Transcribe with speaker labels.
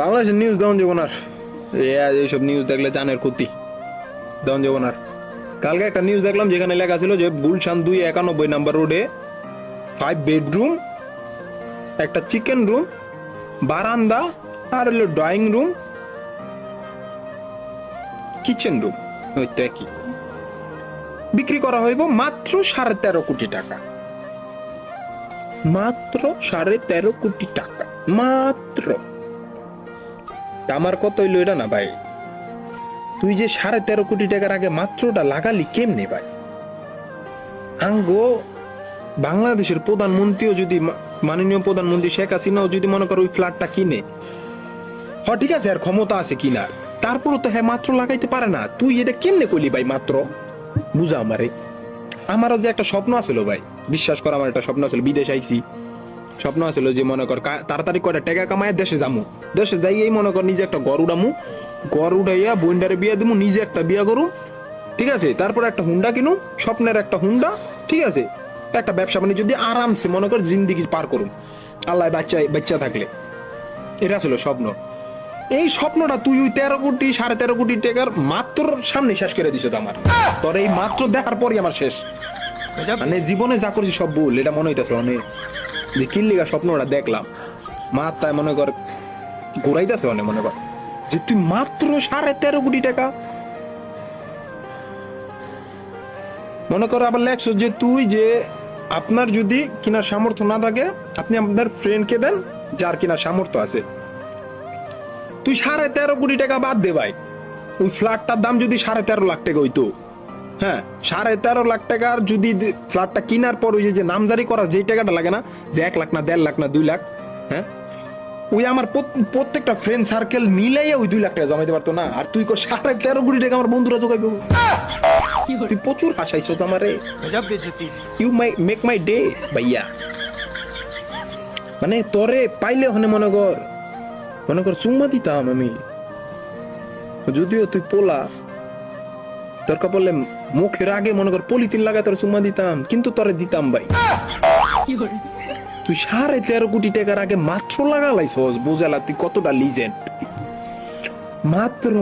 Speaker 1: বাংলাদেশের নিউজ দেওয়া যাব না এইসব নিউজ দেখলে জানের ক্ষতি। দেওয়া যাব না কালকে একটা নিউজ দেখলাম যেখানে লেখা ছিল যে গুলশান দুই একানব্বই নাম্বার রোডে ফাইভ বেডরুম একটা চিকেন রুম বারান্দা, আর হলো ড্রয়িং রুম কিচেন রুম ওই তো একই বিক্রি করা হইব মাত্র সাড়ে তেরো কোটি টাকা। মাত্র সাড়ে তেরো কোটি টাকা। মাত্র। আমার কত হইল না ভাই? তুই যে সাড়ে তেরো কোটি টাকার আগে মাত্রটা লাগালি কেমনে ভাই? আঙ্গো, বাংলাদেশের প্রধানমন্ত্রীও যদি মাননীয় প্রধানমন্ত্রী শেখ হাসিনাও যদি মনে করো ওই ফ্ল্যাটটা কিনে, হ, ঠিক আছে, আর ক্ষমতা আছে কিনা, তারপরও তো হ্যাঁ মাত্র লাগাইতে পারে না। তুই এটা কেমনে করলি ভাই মাত্র? বুঝা আমারে। আমারও যে একটা স্বপ্ন আছিল ভাই, বিশ্বাস কর, আমার একটা স্বপ্ন আছিল, বিদেশ আইছি। স্বপ্ন আছিল যে মনে কর তাড়াতাড়ি কয়টা টাকা কামায় দেশে যামু। দেশে যাই এই মনে কর নিজে একটা ঘর উড়ামু। ঘর উঠাইয়া বইন্ডারে বিয়া দিমু নিজে একটা বিয়া করু। ঠিক আছে? তারপর একটা হুন্ডা কিনু স্বপ্নের একটা হুন্ডা ঠিক আছে? একটা ব্যবসা বাণিজ্য দিয়ে আরামসে মনে কর জিন্দিগি পার করুন আল্লাহ বাচ্চা বাচ্চা থাকলে। এটা ছিল স্বপ্ন। এই স্বপ্নটা তুই ওই তেরো কোটি সাড়ে তেরো কোটি টাকার মাত্র সামনে শেষ করে দিছ আমার। তোর এই মাত্র দেখার পরই আমার শেষ। মানে জীবনে যা করছি সব ভুল এটা মনে হইতেছে অনেক। যে কিল্লিগা স্বপ্নটা দেখলাম। মনে কর, ঘুরাইতেছে মনে কর, যে তুই মাত্র সাড়ে তেরো কোটি টাকা। মনে করো আবার লেখছো যে তুই যে আপনার যদি কিনার সামর্থ্য না থাকে, আপনি আপনার ফ্রেন্ডকে দেন, যার কিনার সামর্থ্য আছে। তুই সাড়ে তেরো কোটি টাকা বাদ দে ভাই। ওই ফ্ল্যাটটার দাম যদি সাড়ে তেরো লাখ টাকা হইতো। হ্যাঁ সাড়ে তেরো লাখ টাকার যদি ফ্ল্যাটটা কেনার পর ওই যে- নামজারি করার যেই টাকাটা লাগে না, যে এক লাখ না, দেড় লাখ না, দুই লাখ হ্যাঁ ওই আমার প্রত্যেকটা ফ্রেন্ড সার্কেল মিলাইয়া ওই দুই লাখ টাকা জমাইতে পারতো না। আর তুই কো সাড়ে তেরো কোটি টাকা আমার বন্ধুরা জোগাইবো। তুই প্রচুর হাসাইছস আমারে। You my make my day ভাইয়া। মানে তরে পাইলে হনে মনে কর মনে কর চুম্মা দিতাম আমি। যদিও তুই পোলা দরকার পড়লে মুখের আগে মনে কর পলিথিন লাগা তোর সুমা দিতাম কিন্তু তোরে দিতাম ভাই। তুই সাড়ে তেরো কোটি টাকার আগে মাত্র লাগালাইছস বুঝালা তুই কতটা লিজেন্ড মাত্র